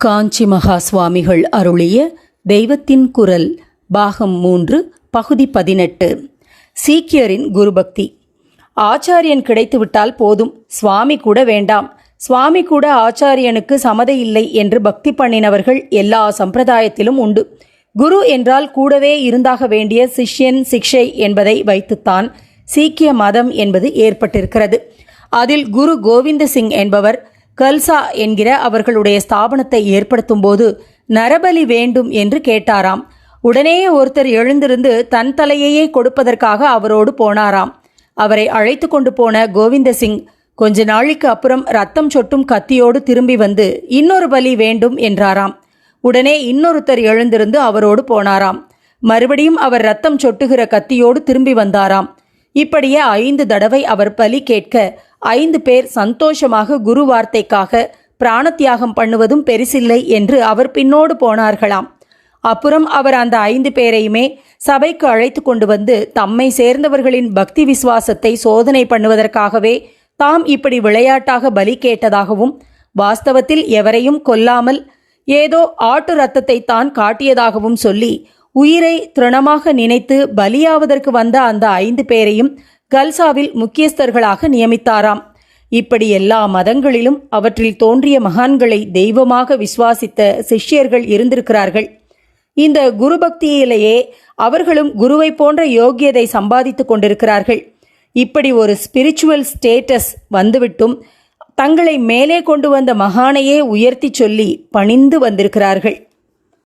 காஞ்சி மகா சுவாமிகள் அருளிய தெய்வத்தின் குரல் பாகம் மூன்று பகுதி பதினெட்டு. சீக்கியரின் குருபக்தி. ஆச்சாரியன் கிடைத்துவிட்டால் போதும். சுவாமி கூட வேண்டாம். சுவாமி கூட ஆச்சாரியனுக்கு சமதை இல்லை என்று பக்தி பண்ணினவர்கள் எல்லா சம்பிரதாயத்திலும் உண்டு. குரு என்றால் கூடவே இருந்தாக வேண்டிய சிஷ்யன் சிக்ஷை என்பதை வைத்துத்தான் சீக்கிய மதம் என்பது ஏற்பட்டிருக்கிறது. அதில் குரு கோவிந்த சிங் என்பவர் கல்சா என்கிற அவர்களுடைய ஸ்தாபனத்தை ஏற்படுத்தும் போது நரபலி வேண்டும் என்று கேட்டாராம். உடனே ஒருத்தர் எழுந்திருந்து தன் தலையையே கொடுப்பதற்காக அவரோடு போனாராம். அவரை அழைத்து கொண்டு போன கோவிந்த சிங் கொஞ்ச நாளைக்கு அப்புறம் ரத்தம் சொட்டும் கத்தியோடு திரும்பி வந்து இன்னொரு பலி வேண்டும் என்றாராம். உடனே இன்னொருத்தர் எழுந்திருந்து அவரோடு போனாராம். மறுபடியும் அவர் ரத்தம் சொட்டுகிற கத்தியோடு திரும்பி வந்தாராம். இப்படியே ஐந்து தடவை அவர் பலி கேட்க ஐந்து பேர் சந்தோஷமாக குரு வார்த்தைக்காக பிராணத்தியாகம் பண்ணுவதும் பெரிசில்லை என்று அவர் பின்னோடு போனார்களாம். அப்புறம் அவர் அந்த ஐந்து பேரையுமே சபைக்கு அழைத்து கொண்டு வந்து தம்மை சேர்ந்தவர்களின் பக்தி விசுவாசத்தை சோதனை பண்ணுவதற்காகவே தாம் இப்படி விளையாட்டாக பலி கேட்டதாகவும் வாஸ்தவத்தில் எவரையும் கொல்லாமல் ஏதோ ஆட்டு ரத்தத்தை தான் காட்டியதாகவும் சொல்லி உயிரை திருணமாக நினைத்து பலியாவதற்கு வந்த அந்த ஐந்து பேரையும் கல்சாவில் முக்கியஸ்தர்களாக நியமித்தாராம். இப்படி எல்லா மதங்களிலும் அவற்றில் தோன்றிய மகான்களை தெய்வமாக விசுவாசித்த சிஷ்யர்கள் இருந்திருக்கிறார்கள். இந்த குரு பக்தியிலேயே அவர்களும் குருவை போன்ற யோகியதை சம்பாதித்துக் கொண்டிருக்கிறார்கள். இப்படி ஒரு ஸ்பிரிச்சுவல் ஸ்டேட்டஸ் வந்துவிட்டும் தங்களை மேலே கொண்டு வந்த மகானையே உயர்த்தி சொல்லி பணிந்து வந்திருக்கிறார்கள்.